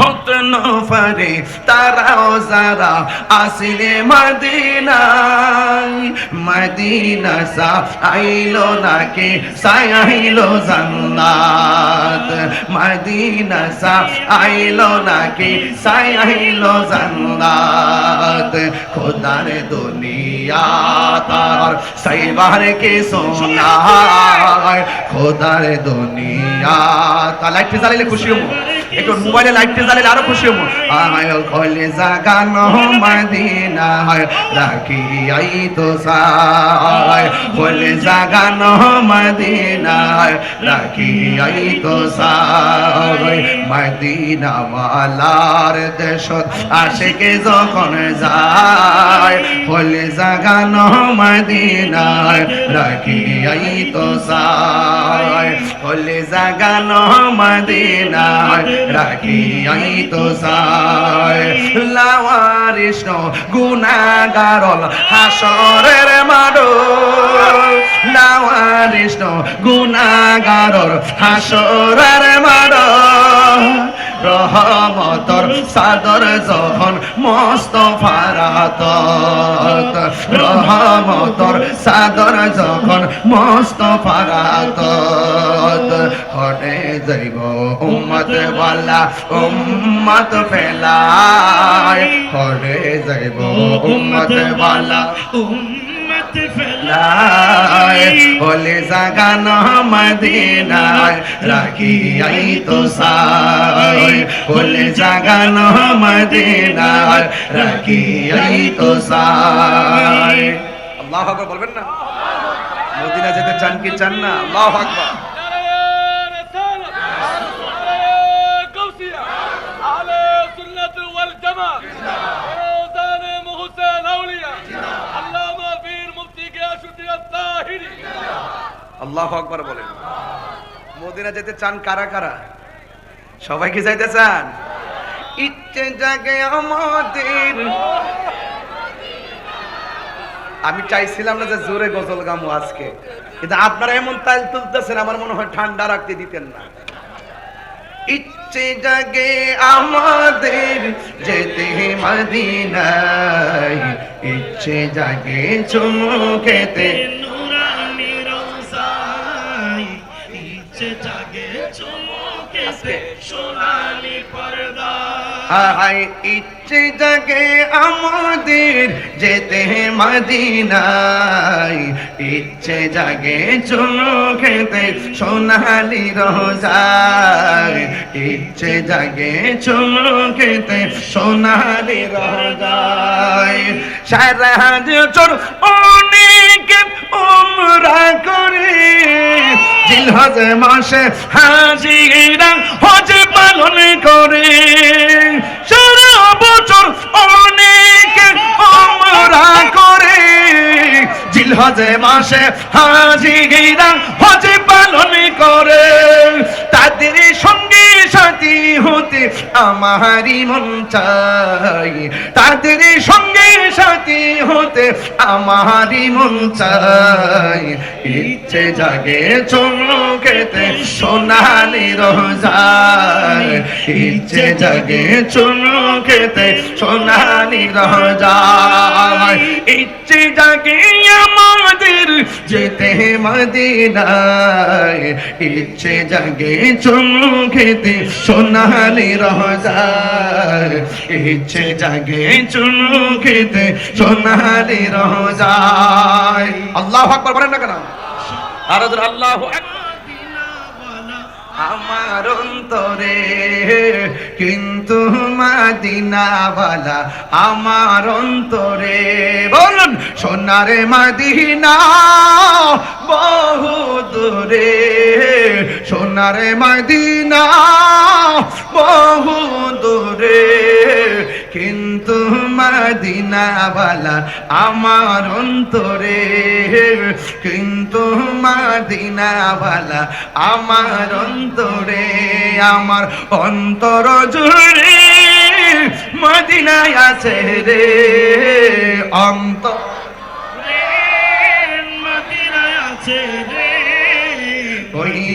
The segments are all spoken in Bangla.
হতে নফরে তারাও যারা আসিলে মদিনায়, মদিনা সা আইলো নাকি সাইলো জান্নাত? মদিনা সা আইলো নাকি সাইলো জান্নাত? খোদার দুনিয়া তার সাইবার কে সোনায়, খোদার দুনিয়া তা লাইট জ্বালাইলে খুশি হব। একটু মোবাইলে লাইট জ্বালাইলে আরও খুশি হব। আয় কলে জাগানো মদিনা হয় রাখি আই তো সায়। কলে জাগানো মদিনা হয় রাখি আই তো সায়। মদিনা ওয়ালার দেশত আশেকে যখন যায় কলে জাগানো মদিনায় রাখি আই তো সায়। কলে জাগানো মদিনায় রাখি আই তো সায় লাওয়ারিষ্ণ গুনাগারল হাসরের মাডো লাওয়ারিষ্ণ গুনাগারল হাসরের মাডো রহমতর সাদর যখন মস্ত ফারাত। রহমতর সাদর যখন মস্ত ফারাত। হটে যাইব উম্মত ওয়ালা, উম্মত ফেলায়। হটে যাইব উম্মত ওয়ালা, উম্মত বলে জাগানো মদিনায় রাখি আই তো সাই বলে জাগান মদিনায় রাখি তো সাই আল্লাহ আকবার বলবেন না? মদিনা যেতে চান কি চান না? আল্লাহ আকবার। আল্লাহ আকবার বলেন। মদিনা যেতে চান কারা কারা? যাইতে চান? ইচ্ছে জাগে আমাদের। আমি চাইছিলাম না যে জোরে গজল গামু আজকে। কিন্তু আপনারা এমন তাল তুলতেছেন, আমার মনে হয় ঠান্ডা রাখতে দিতেন না। ইচ্ছে জাগে আমাদের যেতে মদিনায়। ইচ্ছে জাগে চুমুকেতে নুরানি হাই ইচ্ছে জাগে আমাদের যেতে মদিনায়। ইচ্ছে জাগে চুমুকেতে সোনালি রোজায়। ইচ্ছে জাগে চুমুকেতে সোনালি রোজায়। সারা চোর অনেক উমরা করে জিলহজ মাসে হাজিরা, হজ পালন করে। সারা বছর অনেক উমরা করে। জিলহজে মাসে হাজিরা, হজ পালন করে। তাদের সঙ্গে সাথী হতে আমারই মন চাই। তাদের সঙ্গে সাথী হতে আমারই মন চাই। ইচ্ছে জাগে চুমুকেতে সোনালি রোজায় ইচ্ছে জাগে চুমুকেতে সোনালি রোজায় ইচ্ছে জাগে আমাদের যেতে মদিনায়। ইচ্ছে জাগে চুমুকেতে সোনালি রোজায় ইচ্ছে জাগে চুমুকেতে সোনালি রোজায় আল্লাহ আকবার বলেন না কেন? আর আল্লাহ আমার অন্তরে, কিন্তু মাদিনাওয়ালা আমার অন্তরে। বলুন, সোনারে মাদিনা বহু দূরে সোনারে মাদিনা মাদিনাওয়ালা আমার অন্তরে। কিন্তু মাদিনাওয়ালা আমার অন্তরে আমার অন্তর জুড়ে মদিনায় আছে রে অন্তর।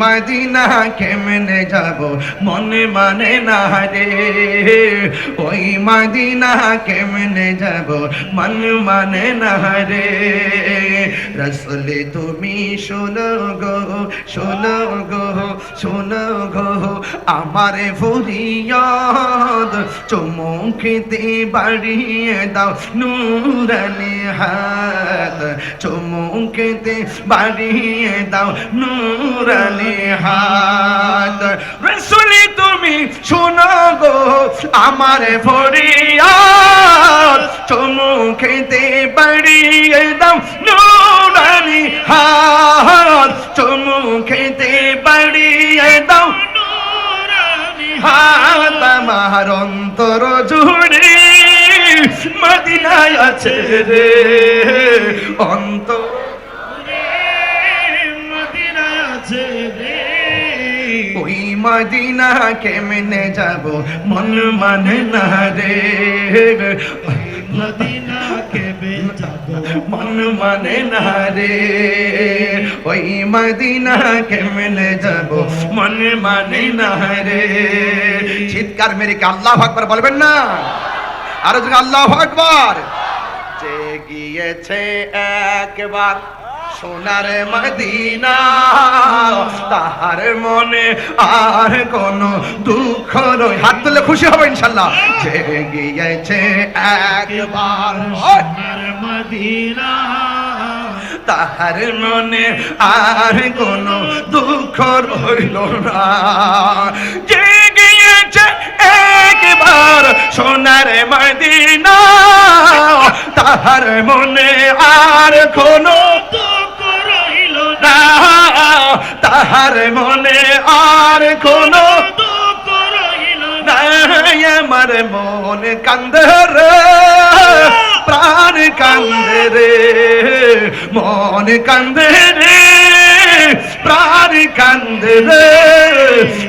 মদিনা কেমনে যাব? মনে মানে না রে। ওই মদিনা কেমনে যাব? মন মানে না রে। রসলে তুমি শোনো গো শোনো গো শোনো গো। আমার ফরিয়াদ চুমুখিতে বাড়িয়ে দাও নুরানি হাত। চুমুখিতে বাড়িয়ে দাও নুরানি হাত। রসুলি, তুমি শোনো গো, আমার ফরিয়াদ। চুমুখিতে বাড়িয়ে দাও নুরানি হাত। চুমুখিতে বাড়িয়ে দাও হাত। আমার অন্তর জুড়ে মদিনায় আছে রে। অন্তর মদিনা কেমনে যাব মন মানে না রে। মদিনা কেবে যাব। মন মানে না রে। ওই মদিনা কেমনে যাব মন মানে না রে। চিৎকার মেরে কি আল্লাহ আকবার বলবেন না? আরও যদি আল্লাহ আকবার। যে গিয়েছে একবার। সোনার মদিনা, তাহার মনে আর কোন দুঃখ নয় হাত তুলে খুশি হবে ইনশাল্লাহ যে গিয়েছে একবার! সোনার মদিনা, তাহার মনে আর কোন দুঃখ রইল না যে গিয়েছে একবার সোনার মদিনা, তাহার মনে আর কোন তাহার মনে আর কোন আমার মন কান্দে রে প্রাণ কান্দে রে মন কান্দে রে। প্রাণ কান্দে রে।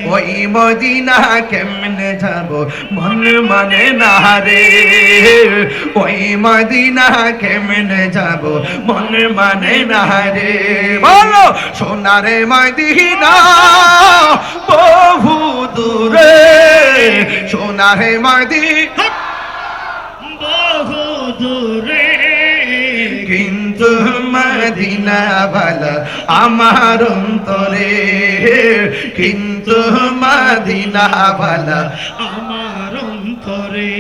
ওই মদিনা কেমনে যাব, মন মানে না রে। ওই মদিনা কেমনে যাব, মন মানে না রে। বলো, সোনারে মদিনা বহু দূরে। সোনারে মদিনা বহু দূরে। কিন্তু মদিনা ভালা আমার অন্তরে, কিন্তু মদিনা ভালা আমার অন্তরে।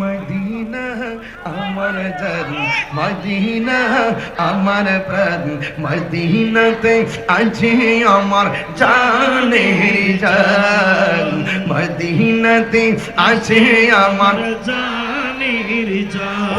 মদিনা আমার জান আমার প্রাণ আছে আমার জানের জান, মদিনাতে আছে আমার জানির জান।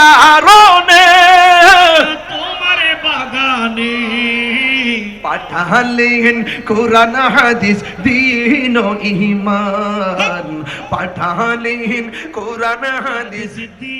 কারণে তোমার বাগানে পাঠালেন কোরআন হাদিস দিন ইমান পাঠালেন কোরআন হাদিস দিন